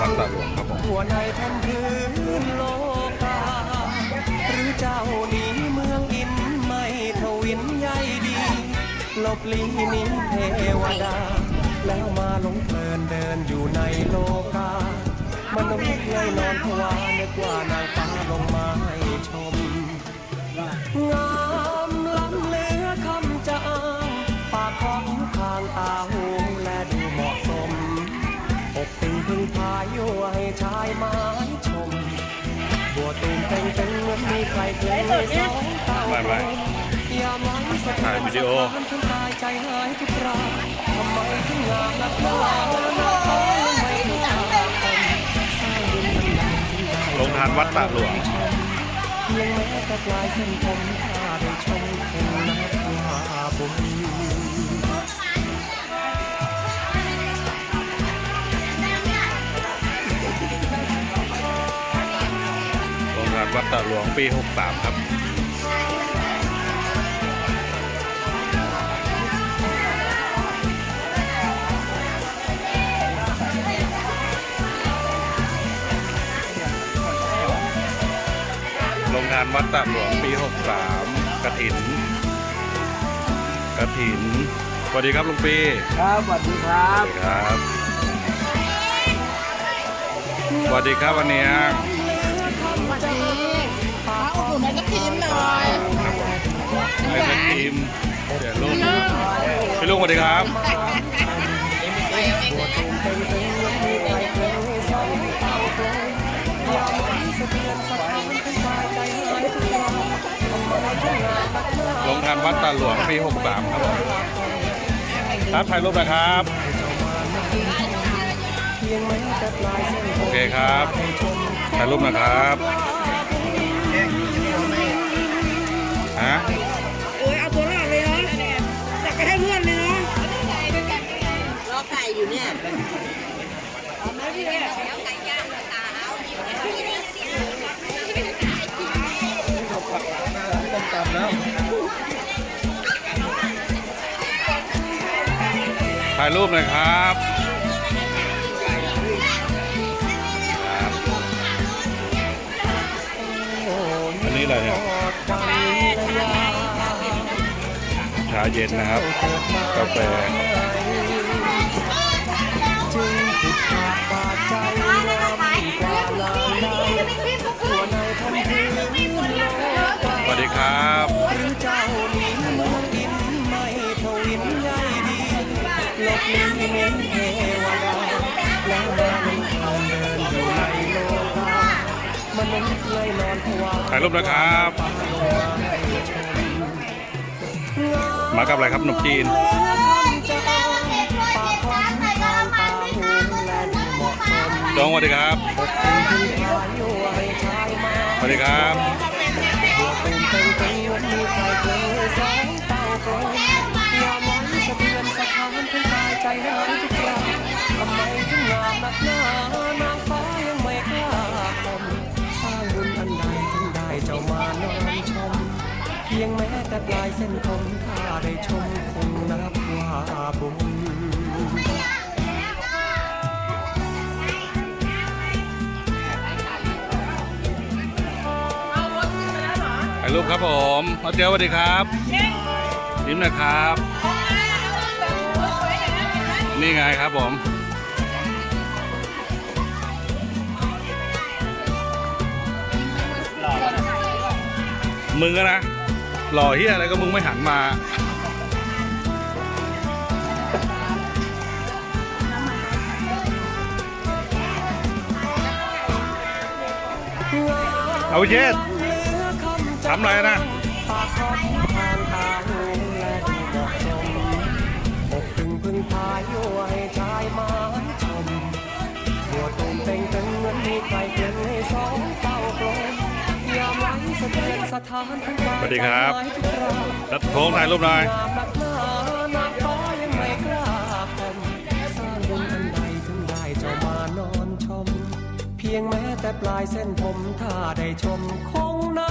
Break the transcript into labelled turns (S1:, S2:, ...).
S1: วัดตะหลวงครับผม
S2: หัวในแผ่นพื้นโลกาหรือเจ้าหนี้เมืองอินไม่ทวินใยดี ลบลีหนีเทวดา แล้วมาหลงเพลินเดินอยู่ในโลกา มันต้องเคยนอนทวานึกว่านางฟ้าลงมาให้ชม ชายไม้ชม บัวตูมเต็งเต็งเหมือนมีใครเคยสองเตา
S1: ไม่ไม่
S2: ยามหลังสะเทื
S1: ถ่ายวิดีโอ
S2: สะท้านทั้งกายใจหายทุกคราทำไมถึงงามนักหนาหน้าท้องไม่ถูกตาคนสร้างบุญบันดาลถึงได้
S1: ลงทานวัดตาหลวง
S2: เพียงแม้แต่ปลายเส้นผมถ้าได้ชม วั
S1: ดตาหลวงปี 63 ครับลงทานวัดตาหลวงปี 63 กระถิน กระถิน สวัสดีครับลุงปี
S3: ครับสวัสดีครับ
S1: สวัสดีครับ สวัสดีครับวันนี้ งสวัสดีครับ ลงทานวัดตาหลวงปี63 ครับผมครับถ่ายรูปนะครับ โอเคครับ ถ่ายรูปนะครับ ถ่ายรูปหน่อยครับครับอันนี้อะไรเนี่ยชาเย็นนะครับ กาแฟ
S2: นเทวดาแล้วมาลงทางเดินอยู่ในโลกามนุษย์เลยนอนภาวา
S1: ถ่ายรูปนะครับ มากับอะไรครับขนมจีน จองสวัสดีครับ สวัสดีครับ
S2: พียงแม้แต่ปลายเส้นผมถ้าได้ชมคงนับว่าบุญ
S1: ถ่ายรูปครับผมเอาเจียวสวัสดีครับยิ้มนะครับ นี่ไงครับผมมึงอนะ หล่อเฮียอะไรก็มึงไม่หันมาเอาเย็ดทำอะไรนะ
S2: สถานทั้งกาย
S1: สวัสดีครับ
S2: ใจหายทุกครา
S1: แล้วโค้งถ่ายรูปหน่อย
S2: งามนักหนานางฟ้ายังไม่กล้าคมสร้างบุญอันใดถึงได้เจ้ามานอนชมเพียงแม้แต่ปลายเส้นผมถ้าได้ชมคงนั